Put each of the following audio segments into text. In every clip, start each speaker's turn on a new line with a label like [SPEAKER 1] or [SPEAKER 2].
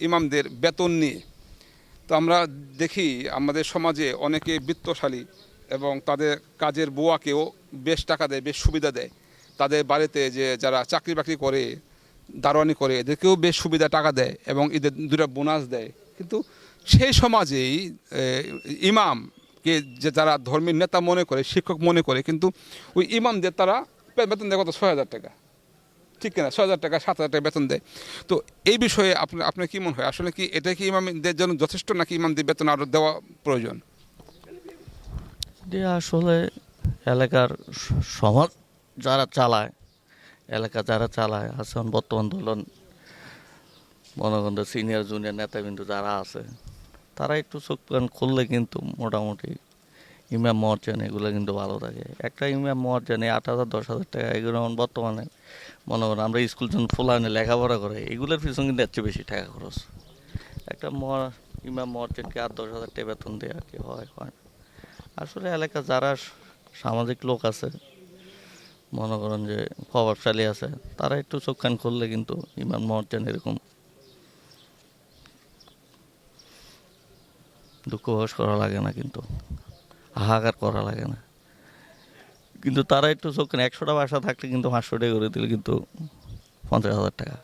[SPEAKER 1] ইমামদের বেতন নিয়ে। তো আমরা দেখি আমাদের সমাজে অনেকে বিত্তশালী এবং তাদের কাজের বুয়াকেও বেশ টাকা দেয়, বেশ সুবিধা দেয়। তাদের বাড়িতে যে যারা চাকরি বাকরি করে, দারোয়ানি করে, এদেরকেও বেশ সুবিধা টাকা দেয় এবং এদের দুটা বোনাস দেয়। কিন্তু সেই সমাজেই ইমামকে যে যারা ধর্মীয় নেতা মনে করে, শিক্ষক মনে করে, কিন্তু ওই ইমামদের তারা বেতন দেয় কত? ছয় হাজার টাকা। ঠিক কিনা? ছয় হাজার টাকা, সাত হাজার টাকা বেতন দেয়। তো এই বিষয়ে আপনার আপনার কি মনে হয়? আসলে কি এটা কি ইমামদের জন্য যথেষ্ট নাকি ইমামদের বেতন আরও দেওয়া প্রয়োজন?
[SPEAKER 2] আসলে এলাকার সমাজ যারা চালায়, এলাকা যারা চালায় আসলে বর্তমান ধরুন মনে সিনিয়র জুনিয়র নেতাবিন্দু যারা আছে, তারা একটু চোখ কান খুললে কিন্তু মোটামুটি ইমাম মহার্জান এগুলো কিন্তু ভালো থাকে। একটা ইমাম মহার্জানে আট হাজার, দশ হাজার টাকা, এগুলো বর্তমানে, মনে করেন আমরা স্কুল যখন ফোলা ফুলানে লেখাপড়া করে, এগুলোর পিছনে কিন্তু চেয়ে বেশি টাকা খরচ। একটা মহা ইমাম মহার্জানকে আট, দশ হাজার টাকা বেতন দেওয়া কি হয় হয় আসলে এলাকা যারা সামাজিক লোক আছে, মনে করেন যে প্রভাবশালী আছে, তারা একটু চোখ কান খুললে কিন্তু ইমান মহার্জান এরকম দুঃখ প্রকাশ করা লাগে না কিন্তু। হাহাকার করা লাগে না। কিন্তু তারা একটু চোখ একশোটা বাসা থাকলে কিন্তু পাঁচশো টাকা করে দিলে কিন্তু পঞ্চাশ হাজার টাকা।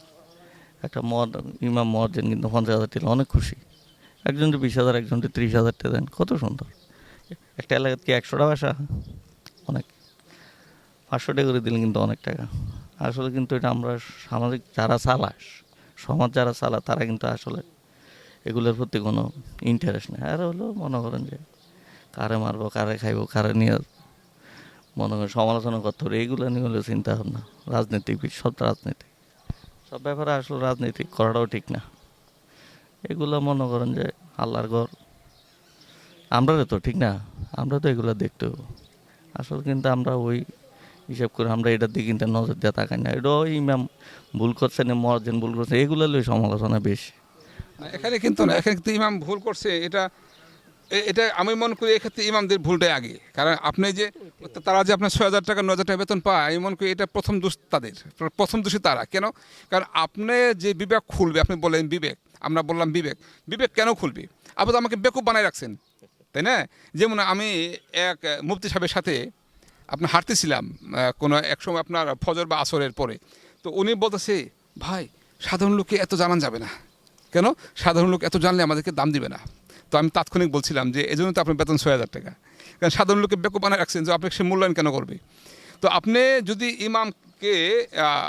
[SPEAKER 2] একটা মদ, ইমাম মহার্জান কিন্তু পঞ্চাশ হাজার দিলে অনেক খুশি। একজনটি বিশ হাজার একজনটি ত্রিশ হাজার টাকা দেন, কত সুন্দর। একটা এলাকাতে কি একশোটা বাসা? অনেক। পাঁচশো টাকা করে দিলে কিন্তু অনেক টাকা। আসলে কিন্তু এটা আমরা সামাজিক যারা চালাস সমাজ যারা চালা তারা কিন্তু আসলে এগুলোর প্রতি কোনো ইন্টারেস্ট নেই। আর হলো মনে করেন যে কারে মারবো, কারে খাইবো, কারে নিয়ে মনে করেন সমালোচনা করতে হবে, এইগুলো নিয়ে হলো চিন্তা ভাবনা। রাজনৈতিক, সব রাজনীতি সব ব্যাপারে আসলে রাজনীতি করাটাও ঠিক না। এগুলো মনে করেন যে আল্লাহর ঘর। আমরা তো ঠিক না, আমরা তো এগুলো দেখতে হব। আসলে কিন্তু আমরা ওই হিসাব করে আমরা এটার দিকে কিন্তু নজর দিয়ে তাকাই না। এটা ওই ম্যাম ভুল করছে না, মহাজন ভুল করছে, এগুলো সমালোচনা বেশি।
[SPEAKER 1] এখানে কিন্তু এখানে কিন্তু ইমাম ভুল করছে, এটা এটা আমি মনে করি এক্ষেত্রে ইমামদের ভুলটাই আগে। কারণ আপনি যে, তারা যে আপনার ছয় হাজার টাকা ন হাজার টাকা বেতন পায়, আমি মনে করি এটা প্রথম দোষ তাদের। প্রথম দোষী তারা। কেন? কারণ আপনি যে বিবেক খুলবে, আপনি বললেন বিবেক, আমরা বললাম বিবেক। বিবেক কেন খুলবে? আপনি তো আমাকে বেকুব বানায় রাখছেন, তাই না? যেমন আমি এক মুফতি সাহেবের সাথে আপনার হাঁটতেছিলাম কোনো এক সময় আপনার ফজর বা আসরের পরে। তো উনি বলতেছে, ভাই, সাধারণ লোককে এত জানান যাবে না। কেন? সাধারণ লোক এত জানলে আমাদেরকে দাম দিবে না। তো আমি তাৎক্ষণিক বলছিলাম যে এই জন্য তো আপনার বেতন ছয় হাজার টাকা। কারণ সাধারণ লোকে বেকুব বানায় রাখছেন যে আপনাকে সে মূল্যায়ন কেন করবে? তো আপনি যদি ইমামকে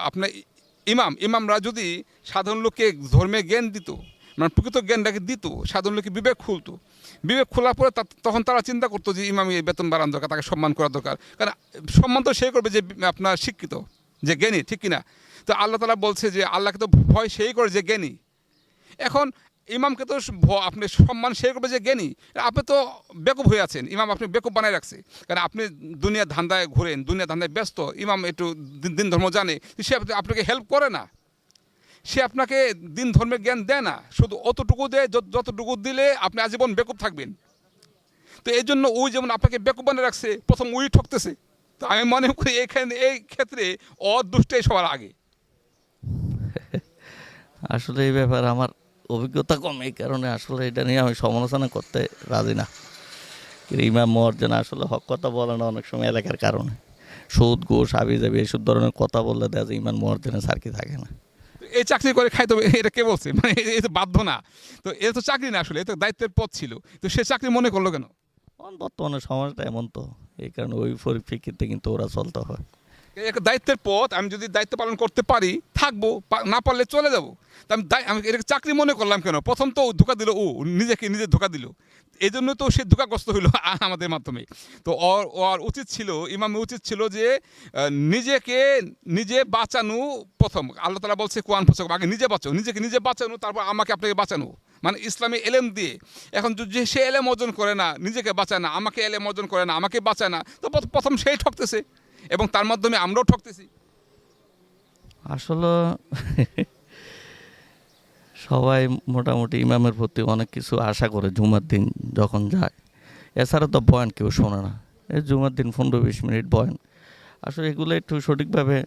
[SPEAKER 1] আপনার ইমাম, ইমামরা যদি সাধারণ লোককে ধর্মে জ্ঞান দিত মানে প্রকৃত জ্ঞানটাকে দিত, সাধারণ লোকে বিবেক খুলতো, বিবেক খোলার পরে তখন তারা চিন্তা করতো যে ইমাম এই বেতন বাড়ানো দরকার, তাকে সম্মান করা দরকার। কারণ সম্মান তো সে করবে যে আপনার শিক্ষিত, যে জ্ঞানী, ঠিক কিনা? তো আল্লাহ তালা বলছে যে আল্লাহকে তো ভয় সেই করে যে জ্ঞানী। এখন ইমামকে তো আপনি সম্মান সেই করবে যে জ্ঞানী। আপনি তো বেকুব হয়ে আছেন। ইমাম আপনি বেকুব বানায় রাখছে। কারণ আপনি দুনিয়া ধান্দায় ঘুরেন, দুনিয়া ধান্দায় ব্যস্ত। ইমাম একটু দিন- ধর্ম জানে। সে আপনাকে হেল্প করে না। সে আপনাকে দিন ধর্মের জ্ঞান দেয় না। শুধু অতটুকু দেয়, যত- যতটুকু দিলে আপনি আজীবন বেকুব থাকবেন। তো এই জন্য ওই যেমন আপনাকে বেকুব বানিয়ে রাখছে, প্রথম উই ঠকতেছে। তো আমি মনে করি এখানে, এই ক্ষেত্রে অদুষ্টাই সবার আগে।
[SPEAKER 2] আসলে এই ব্যাপার আমার অভিজ্ঞতা কম এই কারণে আসলে এটা নিয়ে আমি সমালোচনা করতে রাজি না। ইমাম মহার্জন আসলে হক কথা বলে না অনেক সময় এলাকার কারণে। সুদ ঘুষ হাবি যাবি এইসব ধরনের কথা বললে দেখা যায় ইমান মহার্জনের সার্কি থাকে না।
[SPEAKER 1] এই চাকরি করে খাইতে হবে এটা কে বলছে? মানে এ তো বাধ্য না। তো এ তো চাকরি না আসলে এ তো দায়িত্বের পথ ছিল। তো সে চাকরি মনে করল কেন?
[SPEAKER 2] বর্তমানে সমাজটা এমন তো এই কারণে ওই পরিপ্রেক্ষিতে কিন্তু ওরা চলতে হয়।
[SPEAKER 1] একটা দায়িত্বের পথ, আমি যদি দায়িত্ব পালন করতে পারি, থাকব না পারলে চলে যাব। তা আমি দায়- আমি এটাকে চাকরি মনে করলাম কেন? প্রথম তো ধোকা দিল ও, নিজেকে নিজে ধোকা দিল। এই জন্য তো সে ধোকাগ্রস্ত হইল আমাদের মাধ্যমে। তো ওর ওর উচিত ছিল, ইমামের উচিত ছিল যে নিজেকে নিজে বাঁচানো প্রথম। আল্লাহ তালা বলছে কোয়ান পোশাক আগে নিজে বাঁচো নিজেকে নিজে বাঁচানো, তারপর আমাকে আপনাকে বাঁচানো। মানে ইসলামী এলেম দিয়ে। এখন যদি সে এলেম অর্জন করে না, নিজেকে বাঁচায় না, আমাকে এলেম অর্জন করে না, আমাকে বাঁচায় না, তো প্রথম সেই ঠকতেছে। এবং তার মাধ্যমে আমরাও ঠকতেছি।
[SPEAKER 2] আসলে সবাই মোটামুটি ইমামের প্রতি অনেক কিছু আশা করে জুমার দিন যখন যায়। এছাড়া তো বয়ান কেউ শোনে না। এই জুমার দিন পনেরো বিশ মিনিট বয়ান। আসলে এগুলো একটু সঠিকভাবে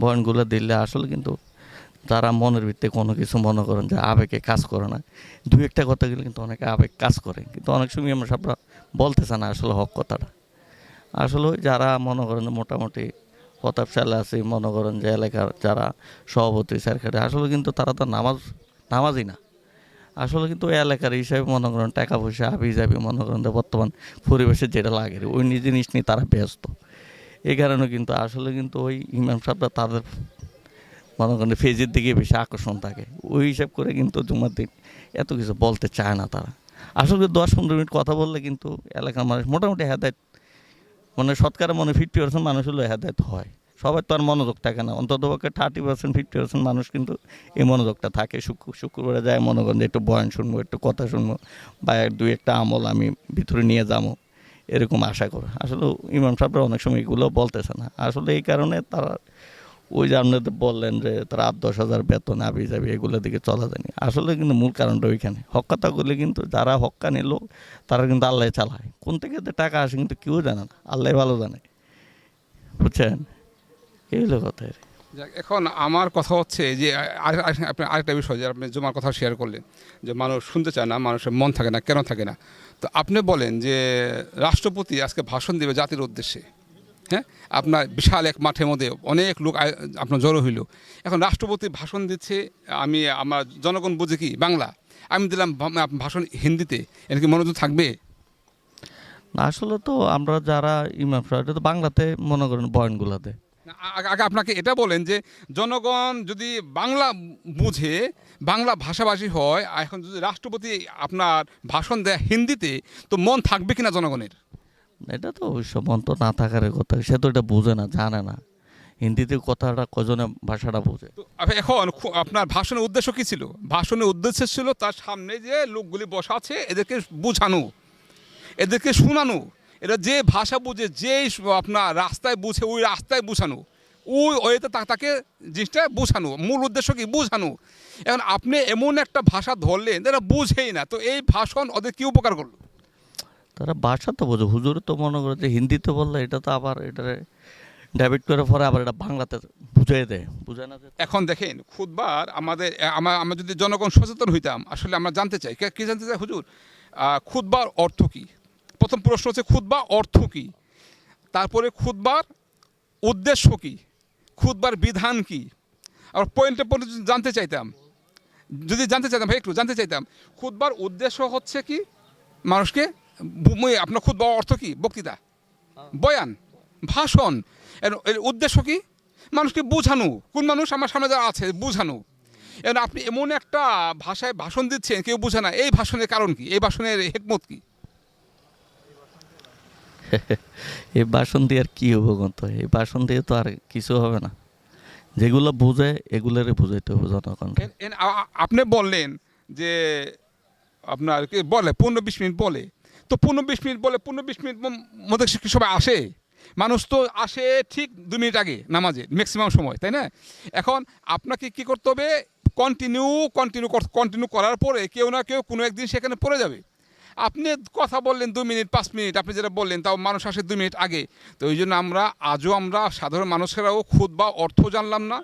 [SPEAKER 2] বয়ানগুলো দিলে আসলে কিন্তু তারা মনের ভিত্তিতে কোনো কিছু মনে করেন যে আবেগে কাজ করে না দু একটা কথা গেলে কিন্তু অনেকে আবেগ কাজ করে। কিন্তু অনেক সময় আমরা সবরা বলতেছে না আসলে হক কথাটা। আসলে যারা মনে করেন মোটামুটি প্রতাপশালী আছে, মনে করেন যে এলাকার যারা সভাপতি সরকারি আসলে কিন্তু তারা তো নামাজ, নামাজই না। আসলে কিন্তু এলাকার হিসাবে মনে করেন টাকা পয়সা হাবি যাবি মনে করেন বর্তমান পরিবেশে যেটা লাগে, ওই জিনিস নিয়ে তারা ব্যস্ত। এই কারণে কিন্তু আসলে কিন্তু ওই ইমাম সাহেবরা তাদের মনে করেন ফেজের দিকে বেশি আকর্ষণ থাকে। ওই হিসাব করে কিন্তু জুমার দিন এত কিছু বলতে চায় না তারা। আসলে দশ পনেরো মিনিট কথা বললে কিন্তু এলাকার মানুষ মোটামুটি হেদায়ত মানে সৎকার মনে ফিফটি পার্সেন্ট মানুষ হলো হেদায়ত হয়। সবাই তো আর মনোযোগ থাকে না। অন্তত পক্ষে থার্টি পার্সেন্ট ফিফটি পার্সেন্ট মানুষ কিন্তু এই মনোযোগটা থাকে। শুক্র, শুক্রবারে যায় মনোগঞ্জ একটু বয়ান শুনব, একটু কথা শুনব, বা এক, দুই একটা আমল আমি ভিতরে নিয়ে যাব। এরকম আশা করে। আসলে ইমাম সাহেবরা অনেক সময় এগুলো বলতেছে না। আসলে এই কারণে তারা ওই যে আপনাদের বললেন যে তারা আট, দশ হাজার বেতন আবি যাবি এগুলোর দিকে চলা যায়নি আসলে কিন্তু মূল কারণটা ওইখানে। হক কথাগুলো কিন্তু যারা হক্কানি লোক তারা কিন্তু আল্লাহ চালায়। কোন থেকে টাকা আসে কিন্তু কেউ জানে না। আল্লাহ ভালো জানে। বুঝছেন? এই হলো কথা
[SPEAKER 1] এখন আমার কথা হচ্ছে যে আপনি আরেকটা বিষয় যে আপনি জমার কথা শেয়ার করলেন, যে মানুষ শুনতে চায় না, মানুষের মন থাকে না, কেন থাকে না? তো আপনি বলেন যে, রাষ্ট্রপতি আজকে ভাষণ দেবে জাতির উদ্দেশ্যে। হ্যাঁ আপনার বিশাল এক মাঠের মধ্যে অনেক লোক আপনার জড়ো হইল। এখন রাষ্ট্রপতি ভাষণ দিচ্ছে আমি আমার জনগণ বুঝে কি? বাংলা। আমি দিলাম ভাষণ হিন্দিতে। এর কি মনোযোগ থাকবে?
[SPEAKER 2] না, আসলে তো আমরা যারা ইমাম সাহেব এটা তো বাংলাতে মনে করেন বয়ানগুলাতে
[SPEAKER 1] আগে আপনাকে এটা বলেন যে জনগণ যদি বাংলা বুঝে বাংলা ভাষাভাষী হয় এখন যদি রাষ্ট্রপতি আপনার ভাষণ দেয় হিন্দিতে তো মন থাকবে কিনা জনগণের?
[SPEAKER 2] এটা তো অবশ্য মন তো না থাকার কথা। সে তো এটা বোঝে না, জানে না। হিন্দিতে কথাটা কজনে ভাষাটা বোঝে?
[SPEAKER 1] এখন আপনার ভাষণের উদ্দেশ্য কি ছিল? ভাষণের উদ্দেশ্য ছিল তার সামনে যে লোকগুলি বসা আছে, এদেরকে বোঝানো, এদেরকে শোনানো। এরা যে ভাষা বুঝে যে আপনার রাস্তায় বুঝে, ওই রাস্তায় বোঝানো। ওই ওইতে তা- তাকে জিনিসটা বোঝানো। মূল উদ্দেশ্য কি? বোঝানো। এখন আপনি এমন একটা ভাষা ধরলেন, যেটা বুঝেই না। তো এই ভাষণ ওদের কি উপকার করল?
[SPEAKER 2] তারা ভাষা তো বোঝে হুজুর তো মনে করে যে হিন্দিতে বললে এটা তো আবার এটা ডেবিট করে পরে আবার এটা বাংলাতে বুঝিয়ে দেয় বুঝে না
[SPEAKER 1] এখন দেখেন খুদবার আমাদের আমার আমরা যদি জনগণ সচেতন হইতাম আসলে আমরা জানতে চাই কে- জানতে চাই হুজুর? আহ, খুতবার অর্থ কি? প্রথম প্রশ্ন হচ্ছে খুতবা অর্থ কি? তারপরে খুতবার উদ্দেশ্য কি? খুদবার বিধান কি? আর পয়েন্টে পয়েন্টে জানতে চাইতাম যদি জানতে চাইতাম ভাই একটু জানতে চাইতাম খুদবার উদ্দেশ্য হচ্ছে কি? মানুষকে আপনার খুতবা অর্থ কি? বক্তৃতা? বয়ান? ভাষণ? এর এর উদ্দেশ্য কি? মানুষকে বোঝানো। কোন মানুষ আমার সামনে যারা আছে বোঝানো। এর আপনি এমন একটা ভাষায় ভাষণ দিচ্ছেন কেউ বোঝে না। এই ভাষণের কারণ কি? এই ভাষণের হেকমত কি?
[SPEAKER 2] এই বাসন দিয়ে আর কী হব গন্ত? এই বাসন দিয়ে তো আর কিছু হবে না। যেগুলো বুঝে এগুলোরে বুঝাইতে হবে জনগণ
[SPEAKER 1] এন- এন আ- আ- আপনি বললেন যে আপনার কি বলে পনেরো বিশ মিনিট বলে। তো পনেরো বিশ মিনিট বলে, পনেরো বিশ মিনিট মধ্যে সবাই আসে? মানুষ তো আসে ঠিক দু মিনিট আগে নামাজে ম্যাক্সিমাম সময়, তাই না? এখন আপনাকে কি করতে হবে? কন্টিনিউ কন্টিনিউ কন্টিনিউ করার পরে কেউ না কেউ কোনো একদিন সেখানে পড়ে যাবে। আপনি কথা বললেন দু মিনিট, পাঁচ মিনিট, আপনি যেটা বললেন তাও মানুষ আসে দু মিনিট আগে। তো ওই জন্য আমরা, আজও আমরা সাধারণ মানুষেরাও খুদ বা অর্থ জানলাম না।